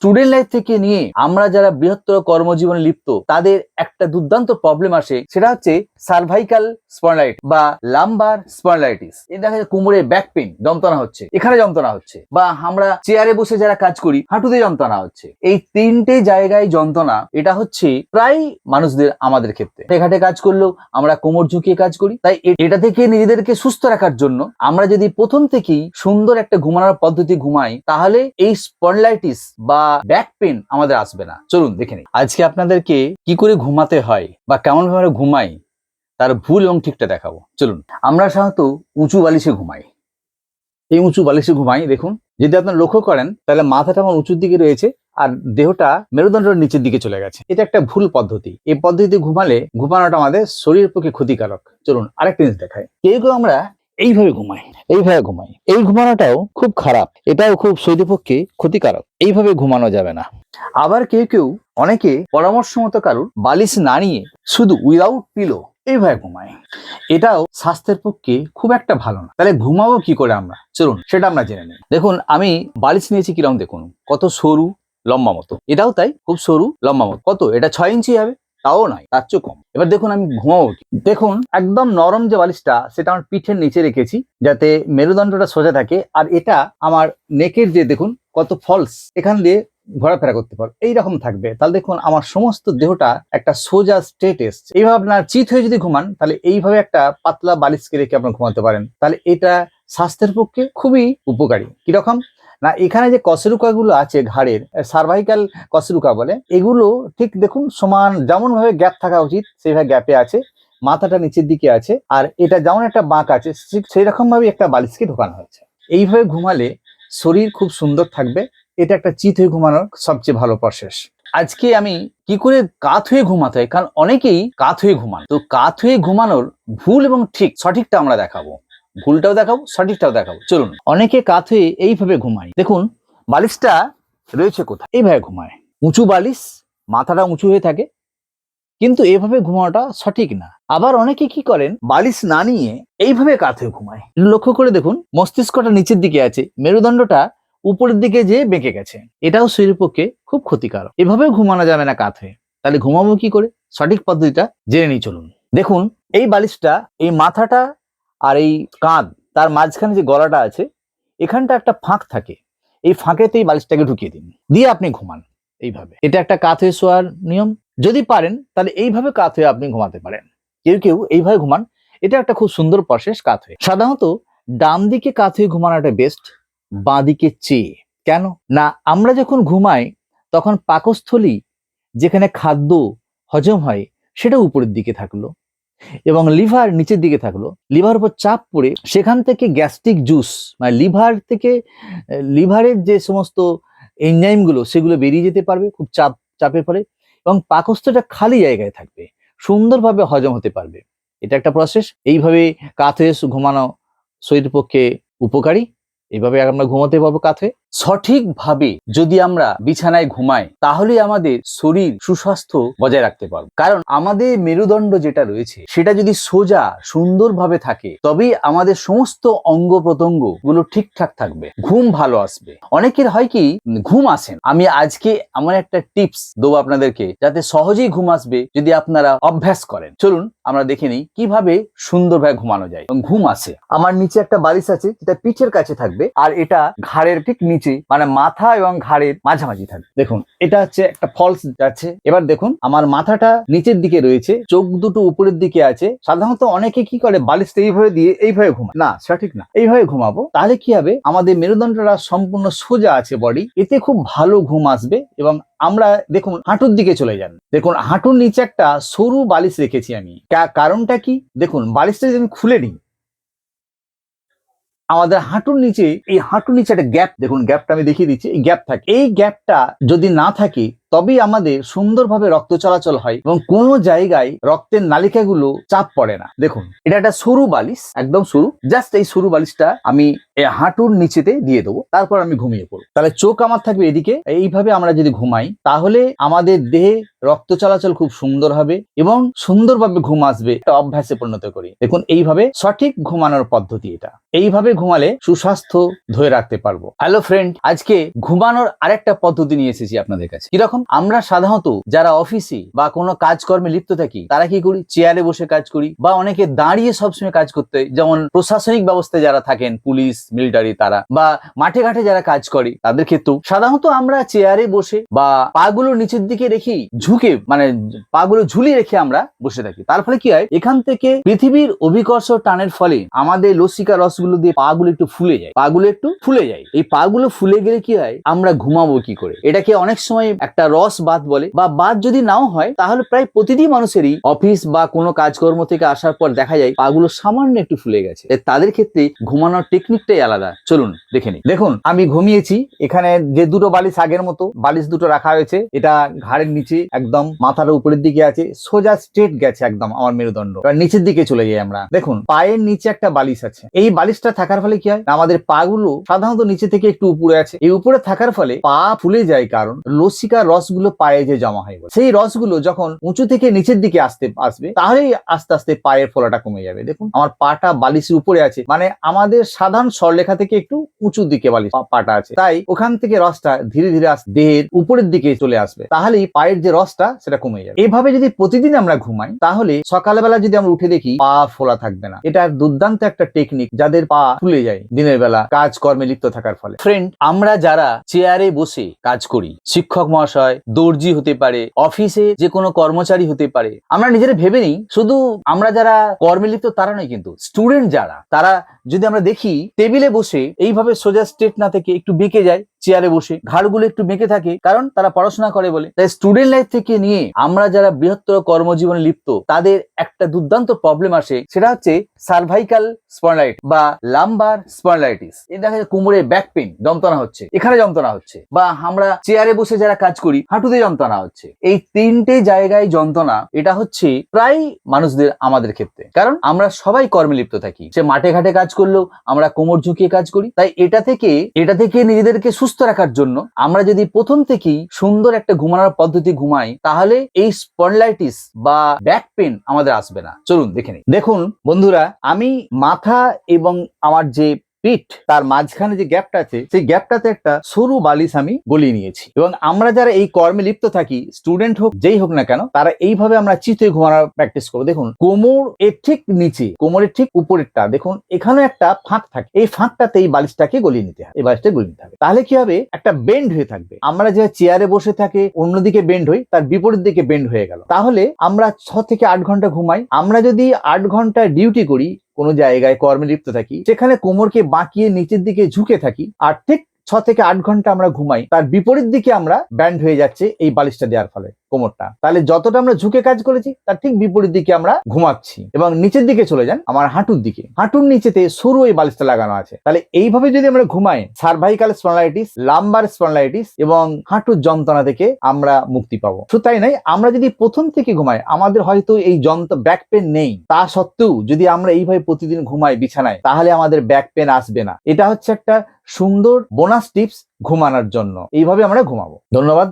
Student life থেকে নিয়ে আমরা যারা বৃহত্তর কর্মজীবনে লিপ্ত, তাদের একটা দুর্দান্ত প্রবলেম আসে, সেটা হচ্ছে সার্ভাইকাল স্পন্ডাইট বা লাম্বার স্পন্ডাইটিস এই দেখা যায় কোমরে ব্যাক পেন যন্ত্রণা হচ্ছে। এখানে যন্ত্রণা হচ্ছে। বা আমরা চেয়ারে বসে যারা কাজ করি, হাঁটুতে যন্ত্রণা হচ্ছে। এই তিনটে জায়গায় যন্ত্রণা, এটা হচ্ছে প্রায় মানুষদের আমাদের ক্ষেত্রে। ঘাটে কাজ করলেও আমরা কোমর ঝুঁকিয়ে কাজ করি। তাই এটা থেকে নিজেদেরকে সুস্থ রাখার জন্য আমরা যদি প্রথম থেকেই সুন্দর একটা ঘুমানোর পদ্ধতি ঘুমাই, তাহলে এই স্পন্ডলাইটিস বা ব্যাক পেন আমাদের আসবে না। চলুন দেখে নিই। আজকে আপনাদেরকে কি করে ঘুমাতে হয় বা কেমন ভাবে ঘুমাই, তার ভুল এবং ঠিকটা দেখাবো। চলুন, আমরা সাধারণত উঁচু বালিশে ঘুমাই। এই উঁচু বালিশে ঘুমাই, দেখুন। যদি আপনারা লক্ষ্য করেন, তাহলে মাথাটা আমার উঁচুর দিকে রয়েছে আর দেহটা মেরুদণ্ডের নিচের দিকে চলে গেছে। এটা একটা ভুল পদ্ধতি। এই পদ্ধতিতে ঘুমালে ঘুমানোটা আমাদের শরীরের পক্ষে ক্ষতিকারক। চলুন আরেকটা জিনিস দেখায় কেউ কেউ আমরা এইভাবে ঘুমায়। এইভাবে ঘুমাই এই ঘুমানোটাও খুব খারাপ। এটাও খুব শরীরের পক্ষে ক্ষতিকারক। এইভাবে ঘুমানো যাবে না। আবার কেউ কেউ অনেকে পরামর্শ মতো কারুর বালিশ না নিয়ে শুধু উইদাউট পিলো এইভাবে ঘুমায়। এটাও স্বাস্থ্যের পক্ষে খুব একটা ভালো না। তাহলে ঘুমাবো কি করে আমরা? চলুন, সেটা আমরা জেনে নিই। দেখুন, আমি বালিশ নিয়েছি কীরকম দেখুন। কত সরু, লম্বা মতো। এটাও তাই, খুব সরু, লম্বা মতো। কত? এটা ছয় ইঞ্চি হবে। তাও নয়, তার চেয়ে কম। এবার দেখুন আমি ঘুমাবো দেখুন, একদম নরম যে বালিশটা, সেটা আমার পিঠের নিচে রেখেছি, যাতে মেরুদণ্ডটা সোজা থাকে, আর এটা আমার নেকের যে দেখুন, কত ফলস এখান দিয়ে ঘোরাফেরা করতে পারো। এইরকম থাকবে। তাহলে দেখুন, আমার সমস্ত দেহটা একটা সোজা স্ট্রেট এসছে। এইভাবে আপনার চিত হয়ে যদি ঘুমান, তাহলে এইভাবে একটা পাতলা বালিশকে রেখে আপনার ঘুমাতে পারেন। তাহলে এটা স্বাস্থ্যের পক্ষে খুবই উপকারী। কীরকম? না, এখানে যে কসরুকা গুলো আছে ঘাড়ের সার্ভাইকাল কসরুকা বলে, এগুলো ঠিক দেখুন সমান যেমন ভাবে গ্যাপ থাকা উচিত, সেইভাবে গ্যাপে আছে, মাথাটা নিচের দিকে আছে, আর এটা যেমন একটা বাঁক আছে সেই রকম ভাবে একটা বালিশকে ঢোকানো হয়েছে। এইভাবে ঘুমালে শরীর খুব সুন্দর থাকবে, এটা একটা চিত হয়ে ঘুমানোর সবচেয়ে ভালো প্রসেস আজকে আমি কি করে কাত হয়ে ঘুমাতে হয়? কারণ অনেকেই কাত হয়ে ঘুমান। তো কাত হয়ে ঘুমানোর ভুল এবং ঠিক সঠিকটা আমরা দেখাবো। ভুলটাও দেখাবো, সঠিকটাও দেখাবো। চলুন, অনেকে কাত হয়ে এইভাবে ঘুমায়। দেখুন, বালিশটা রয়েছে কোথায়? এইভাবে ঘুমায়। উঁচু বালিশ, মাথাটা উঁচু হয়ে থাকে। কিন্তু এভাবে ঘুমানোটা সঠিক না। আবার অনেকে কি করেন, বালিশ না নিয়ে এইভাবে হয়ে ঘুমায়। লক্ষ্য করে দেখুন, মস্তিষ্কটা নিচের দিকে আছে, মেরুদণ্ডটা উপরের দিকে যেয়ে বেঁকে গেছে। এটাও শরীরের পক্ষে খুব ক্ষতিকারক। এভাবে ঘুমানো যাবে না হয়ে। তাহলে ঘুমাবো কি করে? সঠিক পদ্ধতিটা জেনে নিই চলুন। দেখুন, এই বালিশটা, এই মাথাটা আর এই কাঁধ, তার মাঝখানে যে গলাটা আছে, এখানটা একটা ফাঁক থাকে। এই ফাঁকেতে এই বালিশটাকে ঢুকিয়ে দিন। দিয়ে আপনি ঘুমান এইভাবে। এটা একটা কাত হয়ে শোয়ার নিয়ম। যদি পারেন, তাহলে এইভাবে কাত হয়ে আপনি ঘুমাতে পারেন। কেউ কেউ এইভাবে ঘুমান। এটা একটা খুব সুন্দর প্রসেস কাত হয়ে সাধারণত ডান দিকে কাত হয়ে ঘুমানোটা বেস্ট বাঁ দিকে চেয়ে। কেন? না, আমরা যখন ঘুমাই, তখন পাকস্থলী যেখানে খাদ্য হজম হয়, সেটা উপরের দিকে থাকল। এবং লিভার নিচের দিকে থাকল। লিভার উপর চাপ পড়ে সেখান থেকে গ্যাস্ট্রিক জুস মানে লিভার থেকে, লিভারের যে সমস্ত এনজাইমগুলো সেগুলো বেরিয়ে যেতে পারবে খুব চাপ, চাপের ফলে এবং পাকস্থটা খালি জায়গায় থাকবে, সুন্দরভাবে হজম হতে পারবে। এটা একটা প্রসেস এইভাবে কাত ঘুমানো শরীরের পক্ষে উপকারী। এইভাবে আমরা ঘুমাতে পারব কাঁথে সঠিকভাবে যদি আমরা বিছানায় ঘুমাই তাহলে আমাদের শরীর সুস্বাস্থ্য বজায় রাখতে পারব। কারণ আমাদের মেরুদণ্ড যেটা রয়েছে, সেটা যদি সোজা সুন্দরভাবে থাকে, তবেই আমাদের সমস্ত অঙ্গ প্রত্যঙ্গগুলো ঠিকঠাক থাকবে, ঘুম ভালো আসবে। অনেকের হয় কি, ঘুম আসেন আমি আজকে এমন একটা টিপস দেবো আপনাদেরকে, যাতে সহজেই ঘুম আসবে যদি আপনারা অভ্যাস করেন। চলুন, আমরা দেখে নিই কীভাবে সুন্দরভাবে ঘুমানো যায়। ঘুম আসে। আমার নিচে একটা বালিশ আছে, যেটা পিঠের কাছে থাকবে, আর এটা ঘাড়ের ঠিক নিচে মানে মাথা এবং ঘাড়ের মাঝামাঝি থাকবে। দেখুন, এটা হচ্ছে একটা ফলস যাচ্ছে। এবার দেখুন, আমার মাথাটা নিচের দিকে রয়েছে, চোখ দুটো উপরের দিকে আছে। সাধারণত অনেকে কি করে বালিশটা এইভাবে দিয়ে এইভাবে ঘুমায়। না সেটা ঠিক না। এইভাবে ঘুমাবো, তাহলে কি হবে? আমাদের মেরুদণ্ডটা সম্পূর্ণ সোজা আছে বডি এতে খুব ভালো ঘুম আসবে এবং আমরা দেখুন, হাঁটুর দিকে চলে যান। দেখুন, হাঁটুর নিচে একটা সরু বালিশ রেখেছি আমি। কারণটা কি? দেখুন, বালিশটা যদি আমি খুলে নিই আমাদের হাঁটুর নিচে, এই হাঁটুর নিচে একটা গ্যাপ দেখুন গ্যাপটা আমি দেখিয়ে দিচ্ছি, এই গ্যাপ থাকে। এই গ্যাপটা যদি না থাকে, তবেই আমাদের সুন্দরভাবে রক্ত চলাচল হয় এবং কোনো জায়গায় রক্তের নালিকাগুলো চাপ পড়ে না। দেখুন, এটা একটা সরু বালিশ, একদম সরু। জাস্ট এই সরু বালিশটা আমি এই হাঁটুর নিচেতে দিয়ে দেবো, তারপর আমি ঘুমিয়ে পড়ব। তাহলে চোখ আমার থাকবে এদিকে, এইভাবে আমরা যদি ঘুমাই, তাহলে আমাদের দেহে রক্ত চলাচল খুব সুন্দর হবে এবং সুন্দরভাবে ঘুম আসবে অভ্যাসে পরিণত করি। দেখুন, এইভাবে সঠিক ঘুমানোর পদ্ধতি এটা। এইভাবে ঘুমালে সুস্বাস্থ্য ধরে রাখতে পারব। হ্যালো ফ্রেন্ড আজকে ঘুমানোর আরেকটা পদ্ধতি নিয়ে এসেছি আপনাদের কাছে। কীরকম? আমরা সাধারণত যারা অফিসে বা কোনো কাজকর্মে লিপ্ত থাকি, তারা কি করি? চেয়ারে বসে কাজ করি বা অনেকে দাঁড়িয়ে সবসময় কাজ করতে যেমন প্রশাসনিক ব্যবস্থায় যারা থাকেন, পুলিশ মিলিটারি তারা বা মাঠে ঘাটে যারা কাজ করে, তাদের ক্ষেত্রেও সাধারণত আমরা চেয়ারে বসে বা পাগুলো নিচের দিকে রেখে ঝুঁকে মানে পাগুলো ঝুলিয়ে রেখে আমরা বসে থাকি। তার ফলে কি হয়? এখান থেকে পৃথিবীর অভিকর্ষ টানের ফলে আমাদের লসিকা রসগুলো দিয়ে পাগুলো একটু ফুলে যায়, পাগুলো একটু ফুলে যায়। এই পাগুলো ফুলে গেলে কি হয়? আমরা ঘুমাবো কি করে? এটাকে অনেক সময় একটা রস বাদ বলে বা বাদ যদি নাও হয়, তাহলে প্রায় প্রতিটি মানুষেরই অফিস বা কোনো কাজকর্ম থেকে আসার পর দেখা যায় পাগুলো সামান্য একটু ফুলে গেছে। তাদের ক্ষেত্রে ঘুমানোর টেকনিকটাই আলাদা। চলুন, দেখে নিই। দেখুন, আমি ঘুমিয়েছি। এখানে যে দুটো বালিশ আগের মতো, বালিশ দুটো রাখা হয়েছে। এটা ঘাড়ের নিচে একদম মাথার উপরের দিকে আছে। সোজা স্ট্রেট গেছে একদম আমার মেরুদণ্ড। নিচের দিকে চলে যাই আমরা। দেখুন, পায়ের নিচে একটা বালিশ আছে। এই বালিশটা থাকার ফলে কি হয়? আমাদের পাগুলো সাধারণত নিচে থেকে একটু উপরে আছে। এই উপরে থাকার ফলে পা ফুলে যায় কারণ লসিকা রসগুলো পায়ে যে জমা হয়। সেই রসগুলো যখন উঁচু থেকে নিচের দিকে আসতে, আসবে, তাহলেই আস্তে আস্তে পায়ের ফোলাটা কমে যাবে। দেখুন, আমার পাটা বালিশের উপরে আছে। মানে আমাদের সাধারণ সরলেখা থেকে একটু উঁচু দিকে বালিশ পা- পাটা আছে। তাই ওখান থেকে রসটা ধীরে ধীরে দেহের উপরের দিকে চলে আসবে। তাহলেই পায়ের যে রসটা, সেটা কমে যাবে। এভাবে যদি প্রতিদিন আমরা ঘুমাই, তাহলে সকালবেলা যদি আমরা উঠে দেখি, পা ফোলা থাকবে না। এটা দুর্দান্ত একটা টেকনিক যাদের পা ফুলে যায় দিনের বেলা কাজ কর্মে লিপ্ত থাকার ফলে। ফ্রেন্ড আমরা যারা চেয়ারে বসে কাজ করি, শিক্ষক মহাশয়, দর্জি হতে পারে অফিসে যে কোনো কর্মচারী হতে পারে, আমরা নিজেরা ভেবে নিই, শুধু আমরা যারা কর্মে লিপ্ত তারা নয় কিন্তু স্টুডেন্ট যারা, তারা যদি আমরা দেখি টেবিলে বসে এইভাবে সোজা স্টেট না থেকে একটু বেঁকে যায় চেয়ারে বসে, ঘাড়গুলো একটু বেঁকে থাকে, কারণ তারা পড়াশোনা করে বলে। তাই স্টুডেন্ট লাইফ থেকে নিয়ে আমরা যারা বৃহত্তর কর্মজীবনে লিপ্ত, তাদের একটা দুর্দান্ত প্রবলেম আসে, সেটা হচ্ছে সার্ভাইকাল স্পন্ডাইট বা লাম্বার স্পন্ডাইটিস এই দেখা যায় কোমরে ব্যাক পেন যন্ত্রণা হচ্ছে। এখানে যন্ত্রণা হচ্ছে। বা আমরা চেয়ারে বসে যারা কাজ করি, হাঁটুতে যন্ত্রণা হচ্ছে। এই তিনটে জায়গায় যন্ত্রণা, এটা হচ্ছে প্রায় মানুষদের আমাদের ক্ষেত্রে। কারণ আমরা সবাই কর্মে লিপ্ত থাকি। সে মাঠে ঘাটে কাজ করলেও আমরা কোমর ঝুঁকিয়ে কাজ করি। তাই এটা থেকে এটা থেকে নিজেদেরকে সুস্থ রাখার জন্য আমরা যদি প্রথম থেকেই সুন্দর একটা ঘুমানোর পদ্ধতি ঘুমাই, তাহলে এই স্পন্ডলাইটিস বা ব্যাক পেন আমাদের আসবে না। চলুন দেখে নিই। দেখুন, বন্ধুরা, আমি মাথা এবং আমার যে পিঠ, তার মাঝখানে যে গ্যাপটা আছে, সেই গ্যাপটাতে একটা সরু বালিশ আমি গলিয়ে নিয়েছি। এবং আমরা যারা এই কর্মে লিপ্ত থাকি স্টুডেন্ট হোক, যেই হোক না কেন, তারা এইভাবে আমরা চিতে ঘুমানোর প্র্যাকটিস করব। দেখুন, কোমর এর ঠিক নিচে, কোমরের ঠিক উপরেরটা, দেখুন এখানে একটা ফাঁক থাকে। এই ফাঁকটাতে এই বালিশটাকে গলিয়ে নিতে হবে এই বালিশটা গলিয়ে নিতে হবে। তাহলে কি হবে? একটা বেন্ড হয়ে থাকবে। আমরা যে চেয়ারে বসে থাকে, অন্যদিকে বেন্ড হই, তার বিপরীত দিকে বেন্ড হয়ে গেল। তাহলে আমরা ছ থেকে আট ঘণ্টা ঘুমাই। আমরা যদি আট ঘণ্টা ডিউটি করি কোনো জায়গায় কর্মে লিপ্ত থাকি, সেখানে কোমরকে বাঁকিয়ে নিচের দিকে ঝুঁকে থাকি, আর ঠিক ছ থেকে আট ঘণ্টা আমরা ঘুমাই, তার বিপরীত দিকে আমরা ব্যান্ড হয়ে যাচ্ছে এই বালিশটা দেওয়ার ফলে। কোমরটা। তাহলে যতটা আমরা ঝুঁকে কাজ করেছি, তার ঠিক বিপরীত দিকে আমরা ঘুমাচ্ছি। এবং নিচের দিকে চলে যান, আমার হাঁটুর দিকে। হাঁটুর নিচেতে সরু এই বালিশটা লাগানো আছে। তাহলে এইভাবে যদি আমরা ঘুমাই সার্ভাইকাল স্পন্ডালাইটিস লাম্বার স্পন্ডালাইটিস এবং হাঁটুর যন্ত্রণা থেকে আমরা মুক্তি পাবো। শুধু তাই নয়, আমরা যদি প্রথম থেকে ঘুমাই, আমাদের হয়তো এই যন্ত্র ব্যাক পেন নেই। তা সত্ত্বেও যদি আমরা এইভাবে প্রতিদিন ঘুমাই বিছানায়, তাহলে আমাদের ব্যাক পেন আসবে না। এটা হচ্ছে একটা সুন্দর বোনাস টিপস ঘুমানোর জন্য। এইভাবে আমরা ঘুমাবো। ধন্যবাদ।